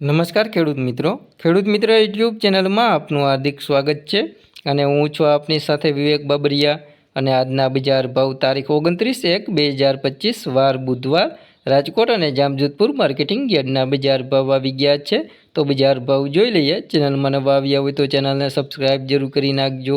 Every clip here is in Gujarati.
નમસ્કાર ખેડૂત મિત્રો. ખેડૂત મિત્ર યુટ્યુબ ચેનલમાં આપનું હાર્દિક સ્વાગત છે અને હું છું આપની સાથે વિવેક બાબરિયા અને આજના બજાર ભાવ તારીખ ઓગણત્રીસ એક બે હજાર પચીસ વાર બુધવાર રાજકોટ અને જામજોધપુર માર્કેટિંગ યાર્ડના બજાર ભાવ આવી ગયા છે. તો બજાર ભાવ જોઈ લઈએ. ચેનલમાં નવા આવ્યા હોય તો ચેનલને સબસ્ક્રાઈબ જરૂર કરી નાખજો.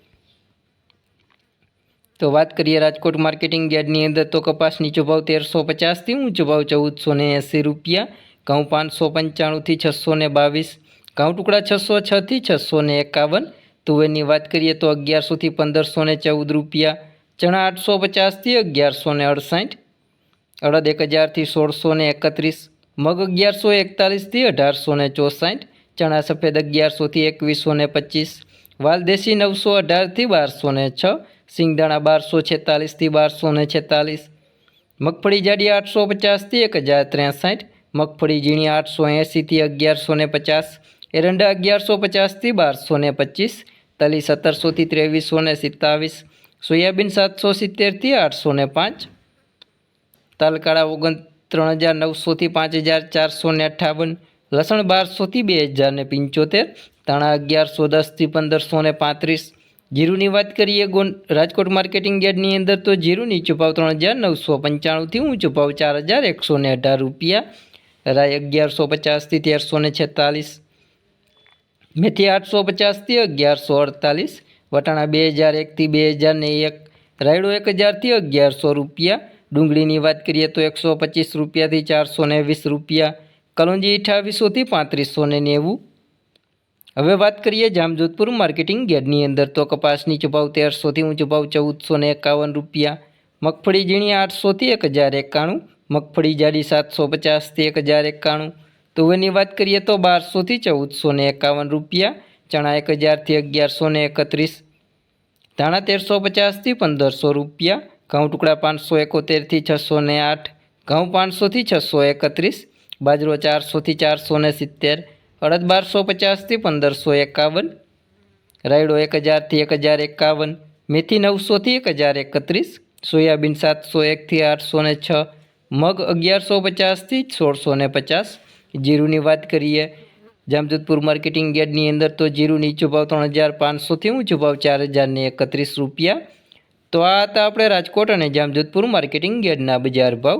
તો વાત કરીએ રાજકોટ માર્કેટિંગ યાર્ડની અંદર તો કપાસ નીચો તેરસો પચાસથી ઊંચો ભાવ ચૌદસો ને એંસી રૂપિયા, ઘઉં પાંચસો પંચાણુંથી છસો ને બાવીસ, ઘઉં ટુકડા છસો છથી છસો ને એકાવન તુવેરની વાત કરીએ તો અગિયારસોથી પંદરસો ને ચૌદ રૂપિયા, ચણા આઠસો પચાસથી અગિયારસો ને અડસાઠ, અડદ એક હજારથી સોળસો ને એકત્રીસ, મગ અગિયારસો એકતાલીસથી અઢારસો ને ચોસાઠ, ચણા સફેદ અગિયારસોથી એકવીસો ને પચીસ વાલદેશી નવસો અઢારથી બારસો ને છ સિંગદાણા બારસો છેતાલીસથી બારસો ને છેતાલીસ. મગફળી જાડી આઠસો પચાસથી એક હજાર ત્રેસઠ. મગફળી ઝીણી આઠસો એંસીથી અગિયારસો ને પચાસ. એરંડા અગિયારસો પચાસથી બારસો ને પચીસ. તલી સત્તરસોથી ત્રેવીસો ને સિત્તાવીસ. સોયાબીન સાતસો સિત્તેરથી આઠસો ને પાંચ. તલકાળા ઓગણ ત્રણ હજાર નવસોથી પાંચ હજાર ચારસો ને અઠ્ઠાવન. લસણ બારસોથી બે હજાર ને પંચોતેર. ધાણા અગિયારસો દસથી પંદરસો ને પાંત્રીસ. જીરુની વાત કરીએ, ગોન રાજકોટ માર્કેટિંગ યાર્ડની અંદર તો જીરુની નીચો ભાવ ત્રણ હજાર નવસો પંચાણુંથી ઊંચો ભાવ ચાર હજાર એકસો ને અઢાર રૂપિયા, રાય અગિયારસો પચાસથી તેરસો ને છેતાલીસ, મેથી આઠસો પચાસથી અગિયારસો અડતાલીસ, વટાણા બે હજાર એકથી બે હજાર ને એક, રાયડો એક હજારથી અગિયારસો રૂપિયા, ડુંગળીની વાત કરીએ તો એકસો પચીસ રૂપિયાથી ચારસો ને વીસ રૂપિયા, કલોંજી અઠાવીસોથી પાંત્રીસો ને નેવું હવે વાત કરીએ જામજોધપુર માર્કેટિંગ યાર્ડની અંદર. તો કપાસની ચુભાવ તેરસોથી ઊંચો ભાવ ચૌદસો ને એકાવન રૂપિયા. મગફળી ઝીણી આઠસોથી એક હજાર એકાણું. મગફળી જાડી સાતસો પચાસથી એક હજાર એકાણું. તુવેરની વાત કરીએ તો બારસોથી ચૌદસો ને એકાવન રૂપિયા, ચણા એક હજારથી અગિયારસો ને એકત્રીસ. ધાણા તેરસો પચાસથી પંદરસો રૂપિયા, ઘઉં ટુકડા પાંચસો એકોતેરથી છસો ને આઠ, ઘઉં પાંચસોથી છસો એકત્રીસ, બાજરો ચારસોથી ચારસો ને સિત્તેર અડદ બારસો પચાસથી પંદરસો એકાવન, રાયડો એક હજારથી એક હજાર એકાવન, મેથી નવસોથી એક હજાર એકત્રીસ, સોયાબીન સાતસો એકથી આઠસો ને છ, મગ અગિયારસો પચાસથી સોળસો ને પચાસ. જીરુની વાત કરીએ, જામજોધપુર માર્કેટિંગ યાર્ડની અંદર તો જીરું નીચો ભાવ ત્રણ હજાર પાંચસોથી ઊંચો ભાવ ચાર હજારને એકત્રીસ રૂપિયા. તો આ હતા આપણે રાજકોટ અને જામજોધપુર માર્કેટિંગ યાર્ડના બજાર ભાવ.